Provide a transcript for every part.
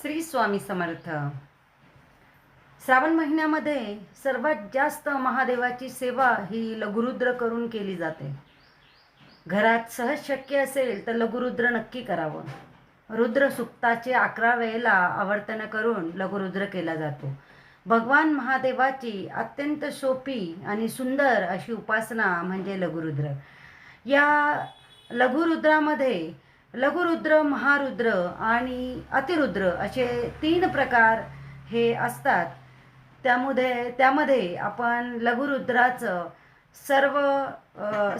श्री स्वामी समर्थ. श्रावण महिन्यामध्ये सर्वात जास्त महादेवाची सेवा ही लघुरुद्र करून केली जाते. घरात सहज शक्य असेल तर लघुरुद्र नक्की करावं. रुद्र सुक्ताचे अकरा वेळेला आवर्तन करून लघुरुद्र केला जातो. भगवान महादेवाची अत्यंत सोपी आणि सुंदर अशी उपासना म्हणजे लघुरुद्र. या लघुरुद्रामध्ये लघुरुद्र महारुद्र आणि अतिरुद्र असे तीन प्रकार हे असतात. त्यामध्ये त्यामध्ये आपण लघुरुद्राचं सर्व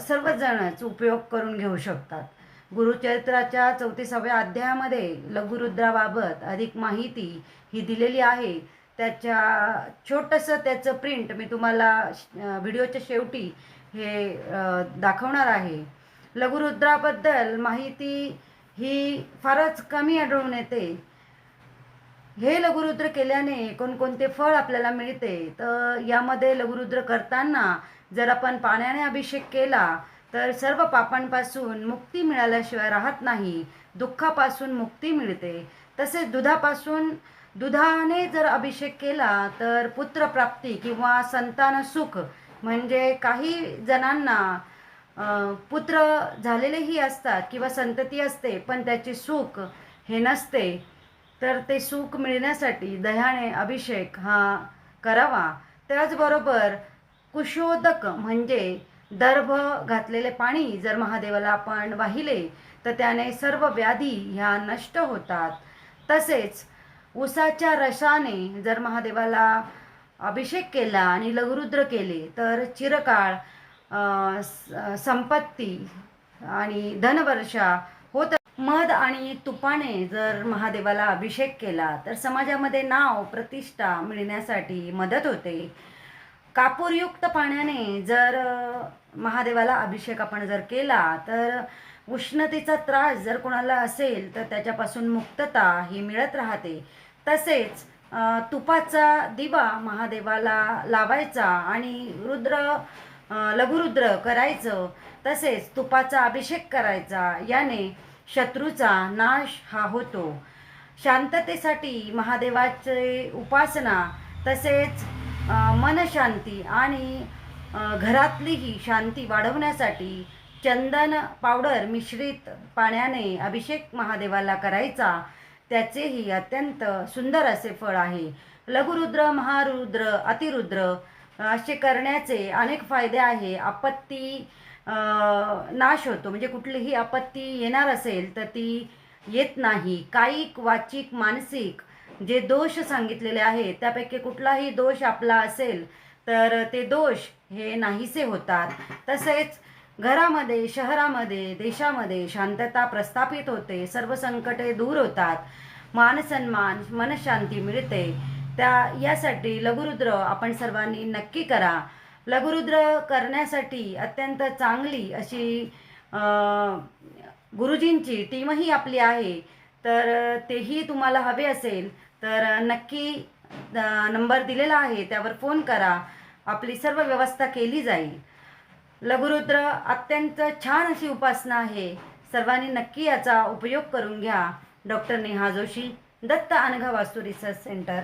सर्वजणच उपयोग करून घेऊ शकतात. गुरुचरित्राच्या चौतीसाव्या अध्यायामध्ये लघुरुद्राबाबत अधिक माहिती ही दिलेली आहे. त्याच्या छोटंसं त्याचं प्रिंट मी तुम्हाला व्हिडिओच्या शेवटी हे दाखवणार आहे. लघुरुद्राबद्दल माहिती ही फारच कमी आढळून येते. हे लघुरुद्र केल्याने कोणकोणते फळ आपल्याला मिळते तर यामध्ये लघुरुद्र करताना जर आपण पाण्याने अभिषेक केला तर सर्व पापांपासून मुक्ती मिळाल्याशिवाय राहत नाही दुःखापासून मुक्ती मिळते. तसेच दुधापासून दुधाने जर अभिषेक केला तर पुत्रप्राप्ती किंवा संतान सुख म्हणजे काही जणांना पुत्र झालेलेही असतात किंवा संतती असते पण त्याचे सुख हे नसते. तर ते सुख मिळण्यासाठी दह्याने अभिषेक हा करावा. त्याचबरोबर कुशोदक म्हणजे दर्भ घातलेले पाणी जर महादेवाला आपण वाहिले तर त्याने सर्व व्याधी ह्या नष्ट होतात. तसेच उसाच्या रसाने जर महादेवाला अभिषेक केला आणि लघुरुद्र केले तर चिरकाळ संपत्ती आणि धनवर्षा होत मध आणि तुपाने जर महादेवाला अभिषेक केला तर समाजामध्ये नाव प्रतिष्ठा मिळण्यासाठी मदत होते. कापूरयुक्त पाण्याने जर महादेवाला अभिषेक आपण जर केला तर उष्णतेचा त्रास जर कोणाला असेल तर त्याच्यापासून मुक्तता ही मिळत राहते. तसेच तुपाचा दिवा महादेवाला लावायचा आणि रुद्र लघुरुद्र करायचं तसेच तुपाचा अभिषेक करायचा याने शत्रूचा नाश हा होतो. शांततेसाठी महादेवाचे उपासना तसेच मनशांती आणि घरातलीही शांती वाढवण्यासाठी चंदन पावडर मिश्रित पाण्याने अभिषेक महादेवाला करायचा त्याचेही अत्यंत सुंदर असे फळ आहे. लघुरुद्र महारुद्र अतिरुद्र असे करण्याचे अनेक फायदे आहे. आपत्ती नाश होतो. म्हणजे कुठलीही आपत्ती येणार असेल तर ती येत नाही. कायिक वाचिक मानसिक जे दोष सांगितलेले आहेत त्यापैकी कुठलाही दोष आपला असेल तर ते दोष हे नाहीसे होतात. तसेच घरामध्ये शहरामध्ये देशामध्ये शांतता प्रस्थापित होते. सर्व संकटे दूर होतात. मानसन्मान मनशांती मिळते. त्या यासाठी लघुरुद्र आपण सर्वांनी नक्की करा. लघुरुद्र करण्यासाठी अत्यंत चांगली अशी गुरुजींची टीमही आपली आहे. तर तेही तुम्हाला हवे असेल तर नक्की नंबर दिलेला आहे त्यावर फोन करा. आपली सर्व व्यवस्था केली जाईल. लघुरुद्र अत्यंत छान अशी उपासना आहे. सर्वांनी नक्की याचा उपयोग करून घ्या. Doctor Neha Joshi Datt Anagha Vastu research centre.